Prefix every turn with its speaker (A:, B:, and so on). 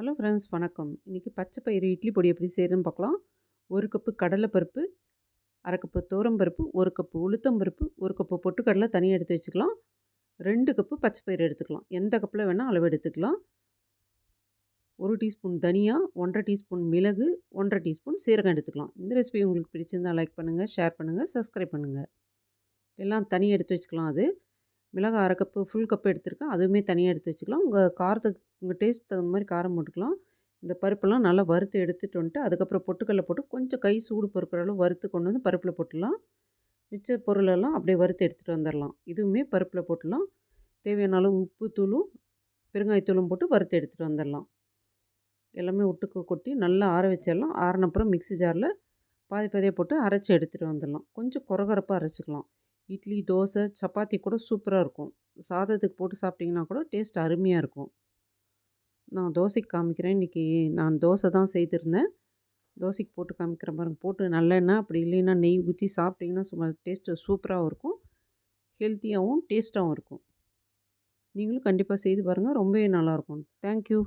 A: Hello friends வணக்கம். இன்றைக்கி பச்சை பயிறு இட்லி பொடி எப்படி செய்கிறதுன்னு பார்க்கலாம். ஒரு கப்பு கடலைப்பருப்பு அரை கப்பு தோரம்பருப்பு ஒரு கப்பு உளுத்தம்பருப்பு ஒரு கப்பு பொட்டுக்கடலை தனியாக எடுத்து வச்சுக்கலாம். ரெண்டு கப்பு பச்சை பயிறு எடுத்துக்கலாம். எந்த கப்பில் வேணால் அளவு எடுத்துக்கலாம். ஒரு டீஸ்பூன் தனியா ஒன்றரை டீஸ்பூன் மிளகு ஒன்றரை டீஸ்பூன் சீரகம் எடுத்துக்கலாம். இந்த ரெசிபி உங்களுக்கு பிடிச்சிருந்தால் லைக் பண்ணுங்கள் ஷேர் பண்ணுங்கள் சப்ஸ்கிரைப் பண்ணுங்கள் எல்லாம் தனியாக எடுத்து வச்சுக்கலாம் அது. மிளகாய் அரை கப்பு ஃபுல் கப்பு எடுத்துருக்கேன் அதுவுமே தனியாக எடுத்து வச்சுக்கலாம். உங்கள் காரத்துக்கு உங்கள் டேஸ்ட் தகுந்த மாதிரி காரம் போட்டுக்கலாம். இந்த பருப்பெல்லாம் நல்லா வறுத்து எடுத்துகிட்டு வந்துட்டு அதுக்கப்புறம் பொட்டுக்கல்ல போட்டு கொஞ்சம் கை சூடு பொறுக்கிற அளவு வறுத்து கொண்டு வந்து பருப்பில் போட்டுடலாம். மிச்ச பொருளெல்லாம் அப்படியே வறுத்து எடுத்துகிட்டு வந்துடலாம். இதுவுமே பருப்பில் போட்டுடலாம். தேவையான அளவு உப்பு தூளும் பெருங்காயத்தூளும் போட்டு வறுத்து எடுத்துகிட்டு வந்துடலாம். எல்லாமே ஒட்டுக்கு கொட்டி நல்லா ஆற வச்சிடலாம். ஆறினப்புறம் மிக்ஸி ஜாரில் பாதி பாதியாக போட்டு அரைச்சி எடுத்துகிட்டு வந்துடலாம். கொஞ்சம் குறகுறப்பாக அரைச்சிக்கலாம். இட்லி தோசை சப்பாத்தி கூட சூப்பராக இருக்கும். சாதத்துக்கு போட்டு சாப்பிட்டிங்கன்னா கூட டேஸ்ட் அருமையாக இருக்கும். நான் தோசைக்கு காமிக்கிறேன். இன்றைக்கி நான் தோசை தான் செய்திருந்தேன். தோசைக்கு போட்டு காமிக்கிறேன் பாருங்கள் போட்டு நல்லெண்ணெய் அப்படி இல்லைன்னா நெய் ஊற்றி சாப்பிட்டிங்கன்னா சும்மா டேஸ்ட்டு சூப்பராகவும் இருக்கும். ஹெல்த்தியாகவும் டேஸ்ட்டாகவும் இருக்கும். நீங்களும் கண்டிப்பாக செய்து பாருங்கள் ரொம்பவே நல்லாயிருக்கும் தேங்க்யூ.